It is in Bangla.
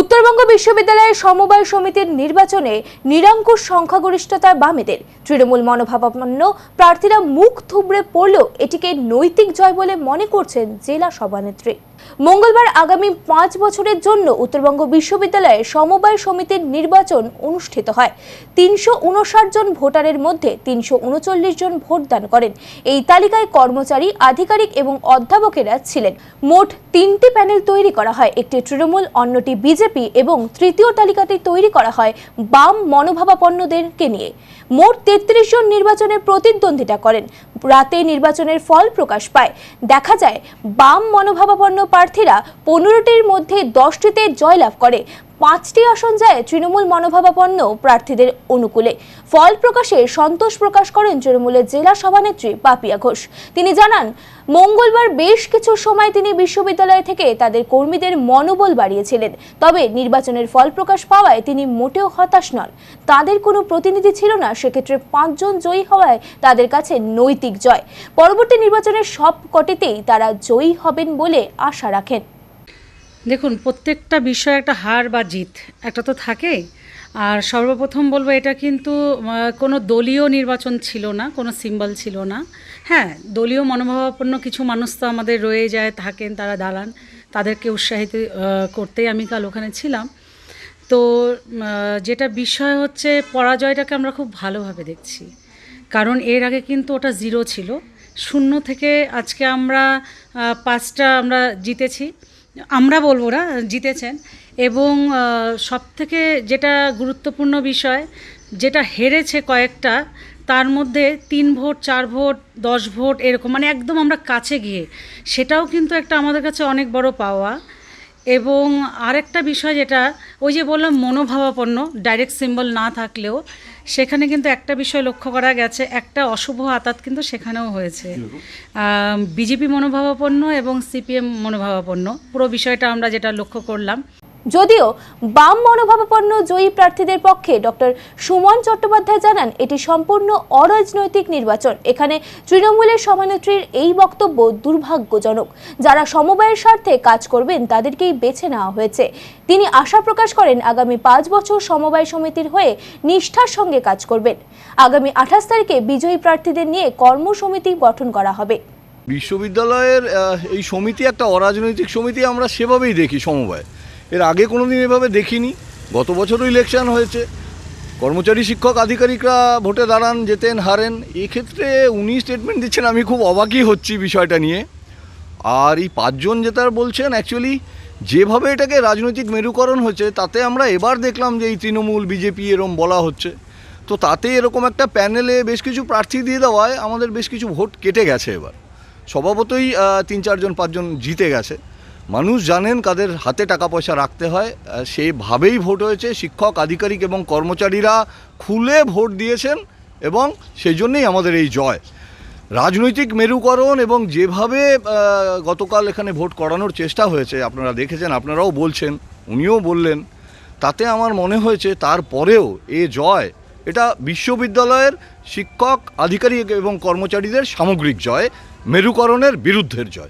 উত্তরবঙ্গ বিশ্ববিদ্যালয়ের সমবায় সমিতির নির্বাচনে নিরঙ্কুশ সংখ্যাগরিষ্ঠতার বামেদের। তৃণমূল মনোভাবাপন্ন প্রার্থীরা মুখ থুবড়ে পড়লেও এটিকে নৈতিক জয় বলে মনে করছেন জেলা সভানেত্রী। মঙ্গলবার আগামী পাঁচ বছরের জন্য উত্তরবঙ্গ বিশ্ববিদ্যালয়ে সমবায় সমিতির নির্বাচন অনুষ্ঠিত হয়। তিনশো উনষাট জন ভোটারের মধ্যে তিনশো উনচল্লিশ জন ভোটদান করেন। এই তালিকায় কর্মচারী, আধিকারিক এবং অধ্যাপকেরা ছিলেন। মোট তিনটি প্যানেল তৈরি করা হয়। একটি তৃণমূল, অন্যটি বিজেপি এবং তৃতীয় তালিকাটি তৈরি করা হয় বাম মনোভাবাপন্নদেরকে নিয়ে। মোট তেত্রিশ জন নির্বাচনে প্রতিদ্বন্দ্বিতা করেন। রাতে নির্বাচনের ফল প্রকাশ পায়। দেখা যায়, বাম মনোভাবাপন্ন প্রার্থীরা পনেরোটির মধ্যে দশটিতে জয়লাভ করে। পাঁচটি আসন যায় তৃণমূল মনোভাবাপন্ন প্রার্থীদের অনুকূলে। ফল প্রকাশে সন্তোষ প্রকাশ করেন তৃণমূলের জেলা সভানেত্রী পাপিয়া ঘোষ। তিনি জানান, মঙ্গলবার বেশ কিছু সময় তিনি বিশ্ববিদ্যালয় থেকে তাদের কর্মীদের মনোবল বাড়িয়েছিলেন। তবে নির্বাচনের ফল প্রকাশ পাওয়ায় তিনি মোটেও হতাশ নন। তাদের কোনো প্রতিনিধি ছিল না, সেক্ষেত্রে পাঁচজন জয়ী হওয়ায় তাদের কাছে নৈতিক জয়। পরবর্তী নির্বাচনের সব কটিতেই তারা জয়ী হবেন বলে আশা রাখেন। দেখুন, প্রত্যেকটা বিষয় একটা হার বা জিত, একটা তো থাকেই আর সর্বপ্রথম বলব, এটা কিন্তু কোনো দলীয় নির্বাচন ছিল না, কোনো সিম্বল ছিল না। হ্যাঁ দলীয় মনোভাবাপন্ন কিছু মানুষ তো আমাদের রয়ে যায়, থাকেন, তারা দাঁড়ান, তাদেরকে উৎসাহিত করতেই আমি কাল ওখানে ছিলাম। তো যেটা বিষয় হচ্ছে, পরাজয়টাকে আমরা খুব ভালোভাবে দেখছি। কারণ এর আগে কিন্তু ওটা জিরো ছিল। শূন্য থেকে আজকে আমরা পাঁচটা আমরা জিতেছি। আমরা বলব না, জিতেছেন। এবং সব থেকে যেটা গুরুত্বপূর্ণ বিষয়, যেটা হেরেছে কয়েকটা, তার মধ্যে তিন ভোট, চার ভোট, দশ ভোট এরকম মানে একদম আমরা কাছে গিয়ে, সেটাও কিন্তু একটা আমাদের কাছে অনেক বড় পাওয়া। এবং আরেকটা বিষয় যেটা, ওই যে বললাম মনোভাবাপন্ন ডাইরেক্ট সিম্বল না থাকলেও সেখানে কিন্তু একটা বিষয় লক্ষ্য করা গেছে, একটা অশুভ আতাত কিন্তু সেখানেও হয়েছে। বিজেপি মনোভাবাপন্ন এবং সিপিএম মনোভাবাপন্ন, পুরো বিষয়টা আমরা যেটা লক্ষ্য করলাম। যদিও বাম মনোভাবাপন্ন জয়ী প্রার্থীদের পক্ষে ডক্টর সুমন চট্টোপাধ্যায় জানান, এটি সম্পূর্ণ অরাজনৈতিক নির্বাচন। এখানে তৃণমূলের সভানেত্রীর এই বক্তব্য দুর্ভাগ্যজনক। যারা সমবায়ের স্বার্থে কাজ করবেন, তাদেরকেই বেছে নেওয়া হয়েছে। তিনি আশা প্রকাশ করেন, আগামী পাঁচ বছর সমবায় সমিতির হয়ে নিষ্ঠার সঙ্গে কাজ করবেন। আগামী আঠাশ তারিখে বিজয়ী প্রার্থীদের নিয়ে কর্মসমিতি গঠন করা হবে। বিশ্ববিদ্যালয়ের এই সমিতি একটা অরাজনৈতিক সমিতি, আমরা সেভাবেই দেখি সমবায়। এর আগে কোনো দিন এভাবে দেখিনি। গত বছরও ইলেকশন হয়েছে। কর্মচারী, শিক্ষক, আধিকারিকরা ভোটে দাঁড়ান যেতেন হারেন। এক্ষেত্রে উনি স্টেটমেন্ট দিচ্ছেন, আমি খুব অবাকই হচ্ছি বিষয়টা নিয়ে। আর এই পাঁচজন যেটার বলছেন অ্যাকচুয়ালি যেভাবে এটাকে রাজনৈতিক মেরুকরণ হচ্ছে, তাতে আমরা এবার দেখলাম যে এই তৃণমূল, বিজেপি এরম বলা হচ্ছে। তো তাতে এরকম একটা প্যানেলে বেশ কিছু প্রার্থী দিয়ে দেওয়ায় আমাদের বেশ কিছু ভোট কেটে গেছে এবার। স্বভাবতই তিন, চারজন, পাঁচজন জিতে গেছে। মানুষ জানেন কাদের হাতে টাকা পয়সা রাখতে হয় সেইভাবেই ভোট হয়েছে। শিক্ষক, আধিকারিক এবং কর্মচারীরা খুলে ভোট দিয়েছেন এবং সেই জন্যেই আমাদের এই জয়। রাজনৈতিক মেরুকরণ এবং যেভাবে গতকাল এখানে ভোট করানোর চেষ্টা হয়েছে, আপনারা দেখেছেন, আপনারাও বলছেন, উনিও বললেন, তাতে আমার মনে হয়েছে তারপরেও এ জয়, এটা বিশ্ববিদ্যালয়ের শিক্ষক, আধিকারিক এবং কর্মচারীদের সামগ্রিক জয়, মেরুকরণের বিরুদ্ধের জয়।